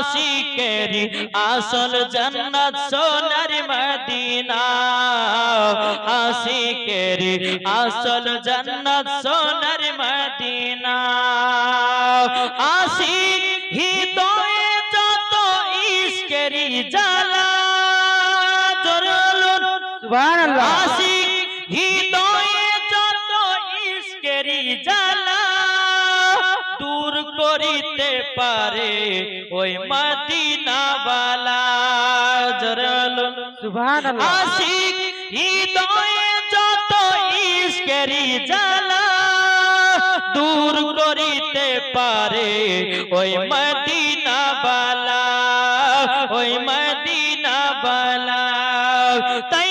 আশিকের আসল জান্নাত সোনার মদিনা। আশিকের আসল জান্নাত সোনার মদিনা। আশিক হৃদয়ে যত ইশকেরি জ্বালা জরলুন সুবহানাল্লাহ। আশিক হৃদয়ে যত ইশকেরি দূর করিতে পারে ওই মদিনাওয়ালা। জরলুন সুবহানাল্লাহ। আশিক হৃদয়ে যত ইশকেরি জ্বালা দূর করিতে পারে ওই মদিনাওয়ালা ওই মদিনাওয়ালা। তাই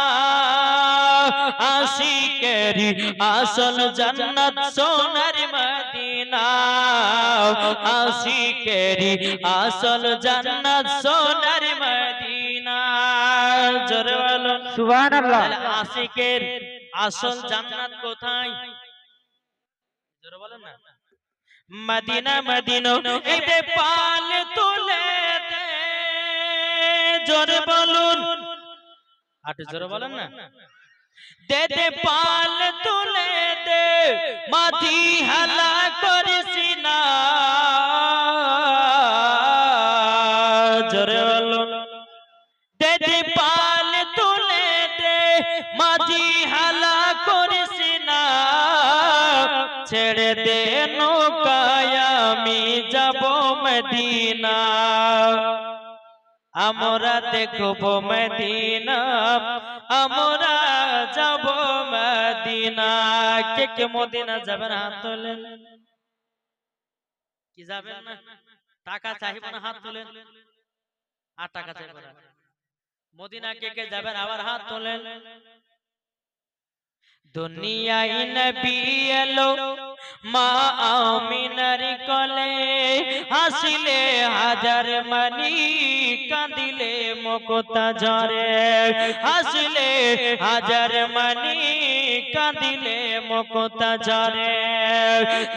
আশিকেরি আসল জান্নাত সোনার মদিনা। আশিকেরি আসল জান্নাত সোনার মদিনা। জোরে বলো। সুবহানাল্লাহ। আশিকের আসল জান্নাত কোথায়? জোরে বলেন না। মদিনা মদিনো এতে পাল তুলে দে। জোরে বলুন। আটু জোরে বলেন না। দে দে পাল তুলে দে মাথি হালা করিস না। জোরে বলুন দে দে পাল তুলে দে মাঝি হালা করিস না। ছেড়ে দে নৌকায় আমি যাব মদিনা। আমরা দেখব মদিনা। আমরা যাব মদিনা। কে কে মদিনা যাবেন হাত তোলেন? কি যাবেন না? টাকা চাইব না হাত তোলেন? আর টাকা চাইব না। মদিনা কে কে যাবেন? আবার হাত তোলেন। দুনিয়ায় নবী এলো মা আমিনার কলে হাসিলে হাজার মানি কাঁদিলে মকতা ঝরে। হাসিলে হাজার মানি, কাঁদিলে ঝরে।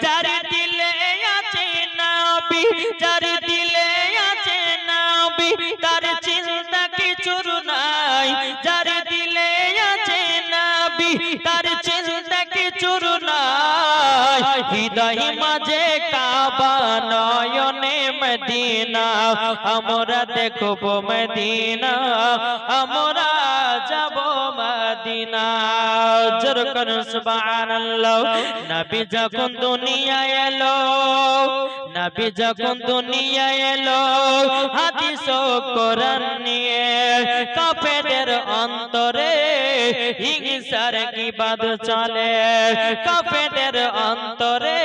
যার দিলে আছে নবী, যার দিলে আছে নবী, তার চিন্তা কিছুর নাই। যার দিলে আছে নবী, তার চিন্তা কিছুর নাই। হৃদয় মাঝে কাবা নয়নে মদিনা, আমরা দেখব মদিনা, আমরা যাব মদিনা। জোর সুবহানাল্লাহ। নবী যখন দুনিয়ায় এলো, নবী যখন দুনিয়ায় এলো, হাদিস ও কোরআন নিয়ে কাফেরদের অন্তরে হিংসার কি বাদ চলে। কাফেরদের অন্তরে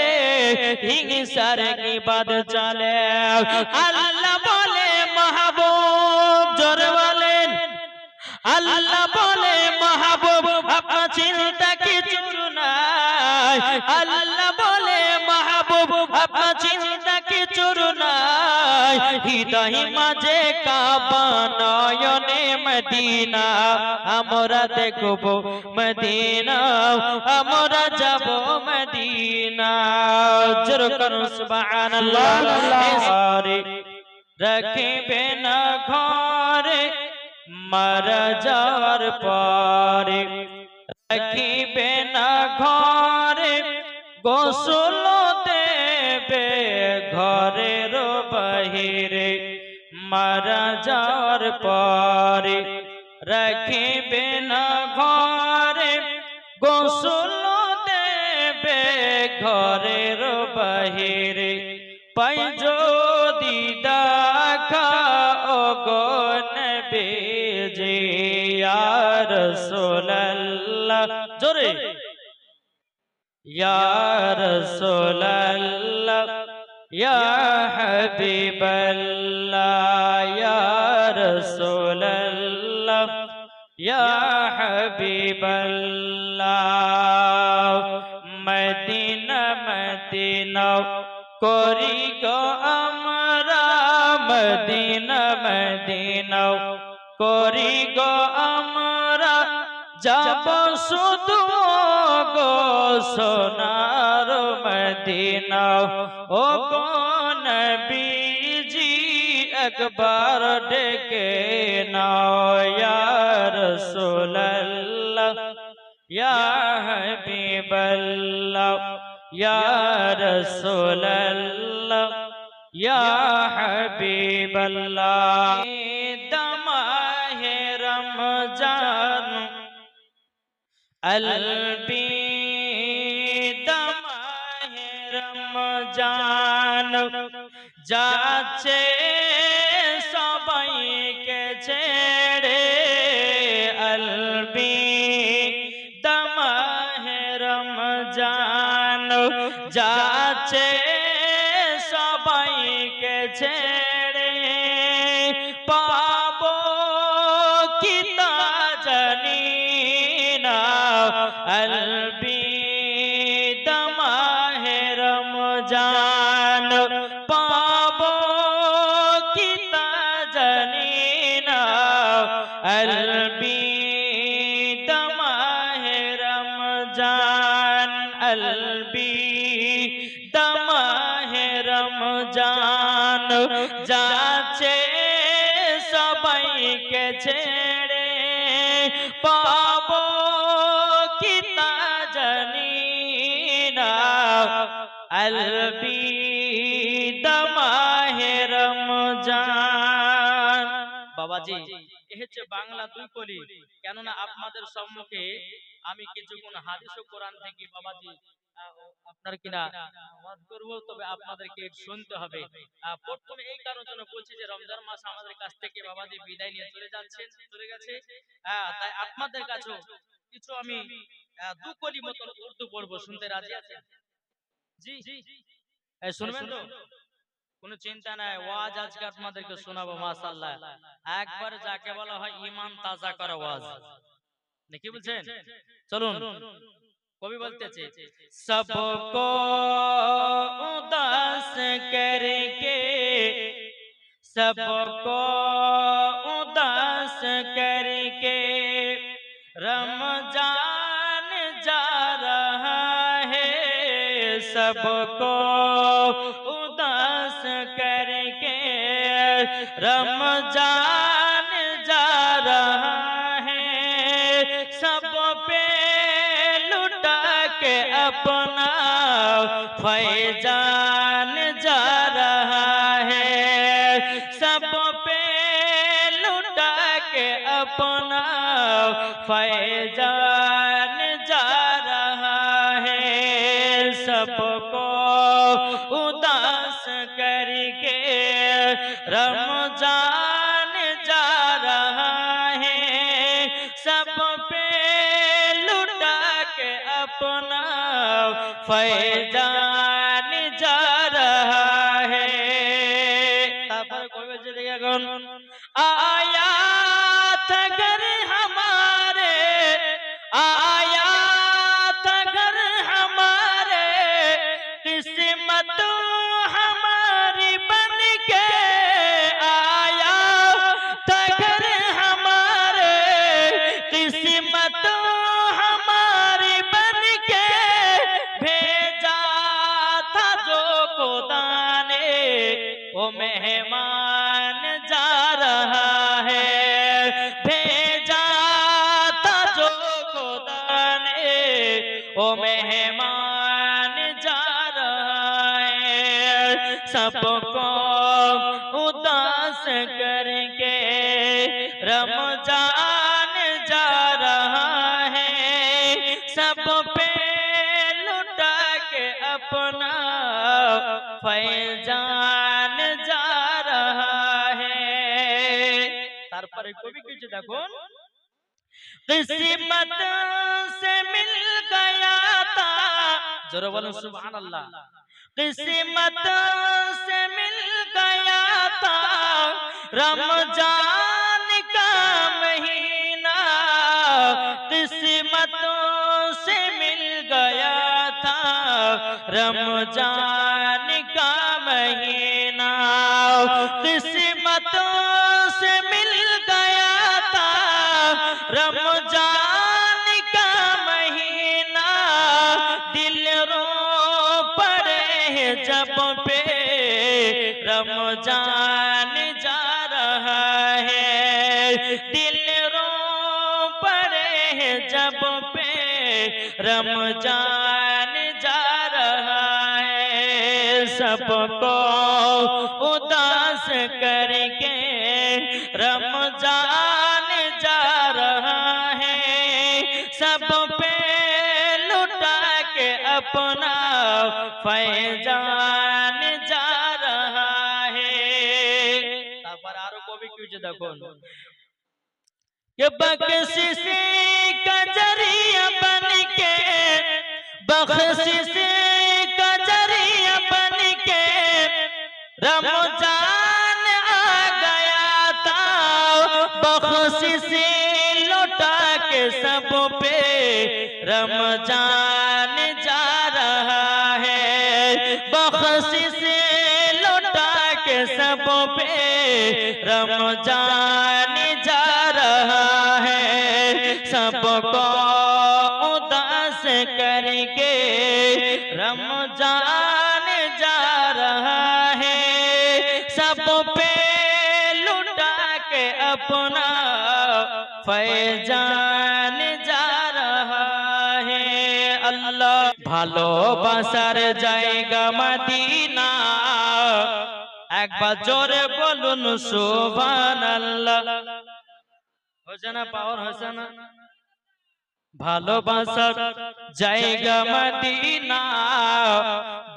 হিংসার কি বাদ চলে। আল্লাহ বলে মাহবুব, জোর বলেন। আল্লাহ বলে মাহবুব, আপনার চিন্তা কিছু নাই। আল্লাহ বলে মাহবুব চিন্তা কিছু নাই। হৃদয় মাঝে কাবা নয়নে মদিনা, আমরা দেখব মদিনা, আমরা যাব মদিনা জোর করুন সুবহানাল্লাহ। রাখবে না ঘরে মারা যাওয়ার পরে। রাখিবে না ঘরে গোসল দেবে ঘরের বাহিরে। মারা যাওয়ার পরে রাখিবে না ঘরে গোসল ঘরের বাহিরে পাই যদি দেখা অগন বেজে আর সোলাল্লাহ জোরে। ইয়ার সোলাল্লাহ ইয়া হাবিবাল্লাহ, ইয়া রাসূলাল্লাহ, ইয়া হাবিবাল্লাহ। মদিনা করি গো আমরা মদিনা মদিনা। করি গো আমরা যাব শুধু গো সোনার মদিনা। ও কোন বিজি একবার ডেকে নাও। رسول اللہ یا حبیب اللہ دماہ رمضان البی دماہ رمضان যাচ্ছে সবাইকে ছে ছেড়ে পাব কি না জানি না। আলবি দমাহে রমজান, পাব কি না জানি না। আলবি যাচ্ছে সবাইকে ছেড়ে। পাবো কি তা জানি না। আলবি দমাহে রমজান। বাবাজি বাংলা কলি। কেননা আপনাদের সম্মুখে আমি কিছুক্ষণ হাদিস ও কোরআন থেকে বাবাজি আপনার কিনা ওয়াজ করব তবে আপনাদেরকে শুনতে হবে। প্রথমে এই কারণের জন্য বলছি যে রমজান মাস আমাদের কাছ থেকে বাবাজি বিদায় নিয়ে চলে যাচ্ছে চলে গেছে। তাই আপনাদের কাছেও কিছু আমি দু কলি মতন উর্দু পড়ব শুনতে রাজি আছেন? জি শুনবেন তো? কোনো চিন্তা নাই ওয়াজ আজকে আপনাদেরকে শোনাবো মাশাআল্লাহ। একবার যাকে বলা হয় ঈমান তাজা করা ওয়াজ। নাকি বলছেন? চলুন। وہ بھی بولتے تھے سب کو اداس کر کے سب کو اداس کر کے رمضان جا رہا ہے سب کو اداس کر کے رمضان اپنا فیضان جا رہا ہے سب پہ لٹا کے اپنا فیضان جا رہا ہے سب کو اداس کر کے رم ফৈজান আয়া وہ مہمان جا رہا ہے۔ بھیجا تھا جو خدا نے۔ وہ مہمان جا رہا ہے۔ سب کو اداس کر کے رمضان جا رہا ہے۔ سب پہ لٹا کے اپنا فیضان তারপরে কবি قسمت سے مل گیا تھا ذرا بولو سبحان اللہ۔ قسمت سے مل گیا تھا رمضان کا مہینہ۔ قسمت سے مل گیا تھا رمضان کا مہینہ۔ قسمت سے مل گیا تھا۔ رمضان کا مہینہ دل رو پڑے جب پہ رمضان جا رہا ہے۔ دل رو پڑے جب پہ رمضان جا رہا ہے۔ سب کو اداس کرے رمضان جا رہا ہے۔ سب پہ لٹا کے اپنا فیضان جا رہا ہے۔ کو بھی کیوں کا ذریعہ بن کے، بخشش کا ذریعہ بن کے۔ رمضان سے سے لوٹا کے سب پہ رمضان جا رہا ہے۔ بخش سے لوٹا کے سب پہ رمضان جا رہا ہے۔ سب کو اداس کر کے رمضان अपना फैजान जा रहा है अल्लाह ভালোবাসার জায়গা মদিনা একবার জোরে বলুন সুবহান আল্লাহ হচ্ছে না পাওয়ার হচ্ছে না ভালোবাসার জায়গা মদিনা।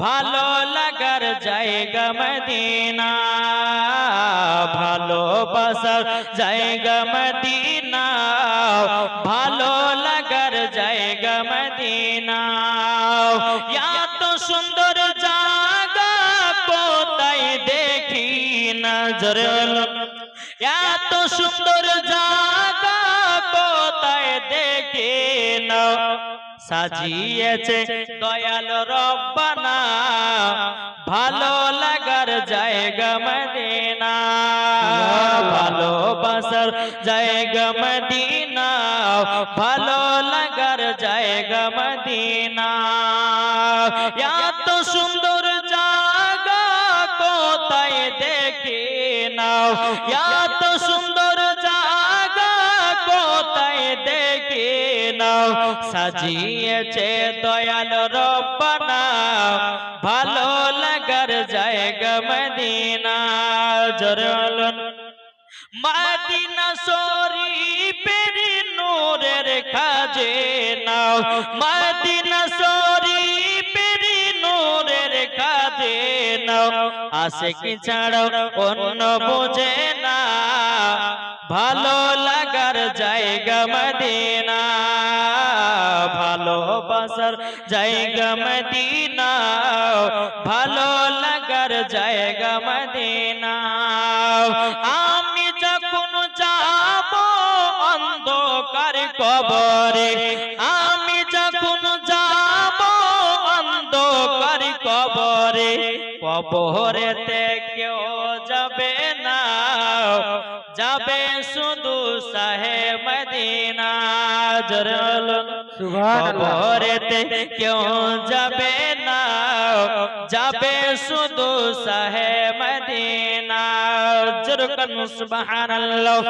ভালো লাগার জায়গা মদিনা। ভালোবাসার জায়গা মদিনা। ভালো লাগার জায়গা মদিনা। এত সুন্দর জায়গা কোথায় দেখি নজর এত সুন্দর জায়গা দেখি সাজিয়েছে দয়াল রব্বানা। ভালো লাগার জায়গা মদিনা। ভালোবাসার জায়গা মদিনা। ভালো লাগার জায়গা মদিনা। এত সুন্দর জায়গা কোথায় দেখি নাও। এত সুন্দর সাজিয়েছে দয়াল রব্বানা ভালো লাগার জায়গা মদিনা জরলন মাদিনা শরীফের নূরের কাজে নাও। মাদিনা শরীফের নূরের কাজে নাও। আসে কি ছাড়াও অন্য বোঝে না ভালো লাগার জায়গা মদিনা ভালোবাসার জায়গা মদিনা, ভালো লাগার জায়গা মদিনা। আমি যখন যাব অন্ধকার কবরে, আমি যখন যাব অন্ধকার কবরে, কবরেতে কেউ যাবে না। যাবে শুধু সাহে মদিনা জরল সুবহানাল্লাহ কবরেতে কেউ যাবে না যাবে শুধু সাহে মদিনা জরকন সুবহানাল্লাহ